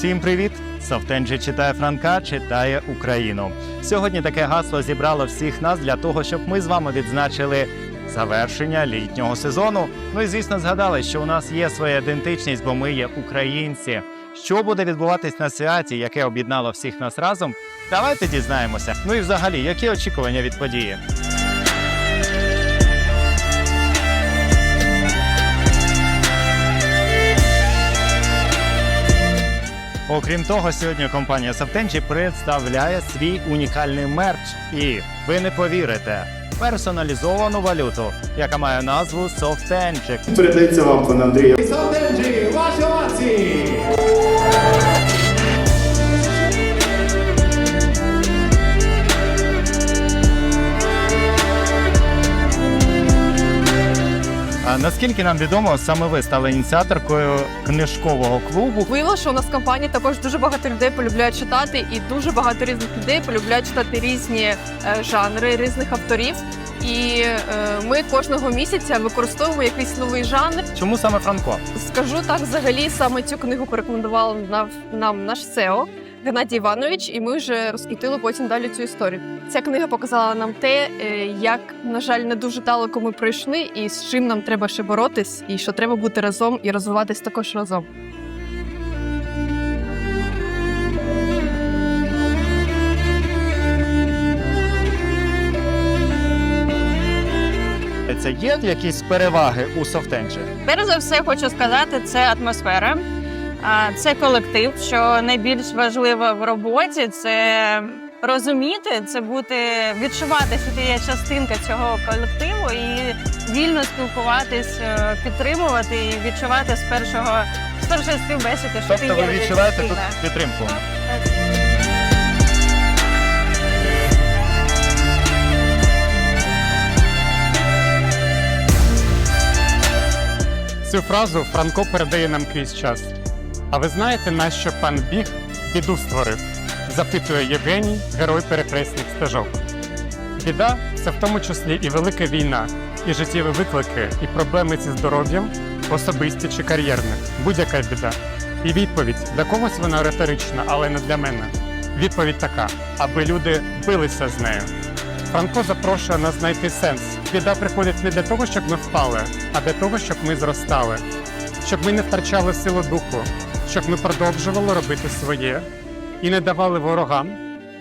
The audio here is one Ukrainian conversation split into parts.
Всім привіт! Софтенджі читає Франка, читає Україну. Сьогодні таке гасло зібрало всіх нас для того, щоб ми з вами відзначили завершення літнього сезону. Ну і звісно, згадали, що у нас є своя ідентичність, бо ми є українці. Що буде відбуватись на святі, яке об'єднало всіх нас разом? Давайте дізнаємося. Ну і взагалі, які очікування від події? Окрім того, сьогодні компанія Савтенчі представляє свій унікальний мерч. І ви не повірите, персоналізовану валюту, яка має назву Софтенчик. Передається вам, пан Андрія. Савденджі, ваші овації! Наскільки нам відомо, саме ви стали ініціаторкою книжкового клубу. Виявилося, що у нас в компанії також дуже багато людей полюбляють читати, і дуже багато різних людей полюбляють читати різні е, жанри різних авторів. І е, ми кожного місяця використовуємо якийсь новий жанр. Чому саме Франко? Скажу так, взагалі саме цю книгу порекомендував нам, нам наш СЕО Геннадій Іванович, і ми вже розкрутили потім далі цю історію. Ця книга показала нам те, е, як, на жаль, не дуже далеко ми пройшли, і з чим нам треба ще боротись, і що треба бути разом і розвиватись також разом. Це є якісь переваги у Софтенчі? Перш за все, хочу сказати, це атмосфера, це колектив. Що найбільш важливо в роботі, це розуміти, це бути, відчувати, що ти є частинка цього колективу і вільно спілкуватись, е, підтримувати і відчувати з першого з першої співбесіди, що ти Тобто є ви відчуваєте тут підтримку? Цю фразу Франко передає нам крізь час. А ви знаєте, нащо пан біг біду створив? запитує Євгеній, герой перехресних стежок. Біда це в тому числі і велика війна, і життєві виклики, і проблеми зі здоров'ям, особисті чи кар'єрні. Будь-яка біда. І відповідь для когось вона риторична, але не для мене. Відповідь така: аби люди билися з нею. Франко запрошує нас знайти сенс. Біда приходить не для того, щоб ми впали, а для того, щоб ми зростали, щоб ми не втрачали силу духу, щоб ми продовжували робити своє і не давали ворогам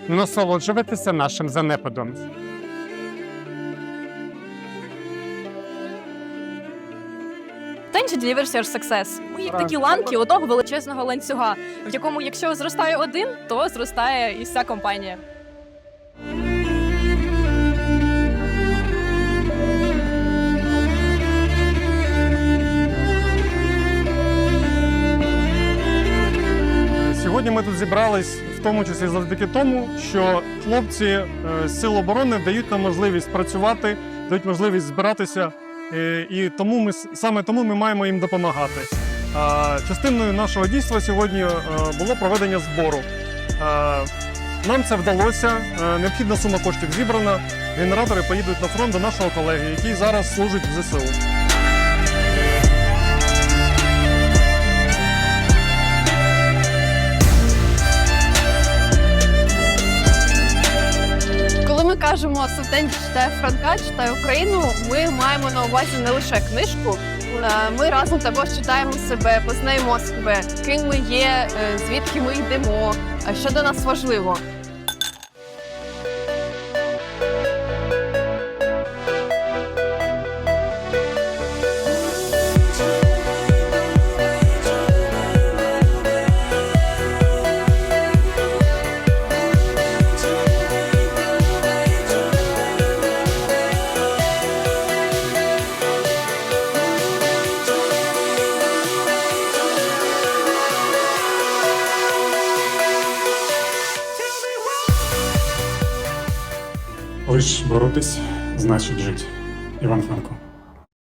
насолоджуватися нашим занепадом. Tension Delivers Your Success. Ми як такі ланки одного величезного ланцюга, в якому, якщо зростає один, то зростає і вся компанія. Сьогодні ми тут зібрались в тому числі завдяки тому, що хлопці е, з сил оборони дають нам можливість працювати, дають можливість збиратися, е, і тому ми саме тому ми маємо їм допомагати. Частиною нашого дійства сьогодні е, було проведення збору. Нам це вдалося. Необхідна сума коштів зібрана. Генератори поїдуть на фронт до нашого колеги, який зараз служить в ЗСУ. Кажемо Софтенч читає Франка, читає Україну, ми маємо на увазі не лише книжку. Е, Ми разом також читаємо себе, познаємо себе, ким ми є, е, звідки ми йдемо, що до нас важливо. Лиш боротись значить жить. Іван Франко.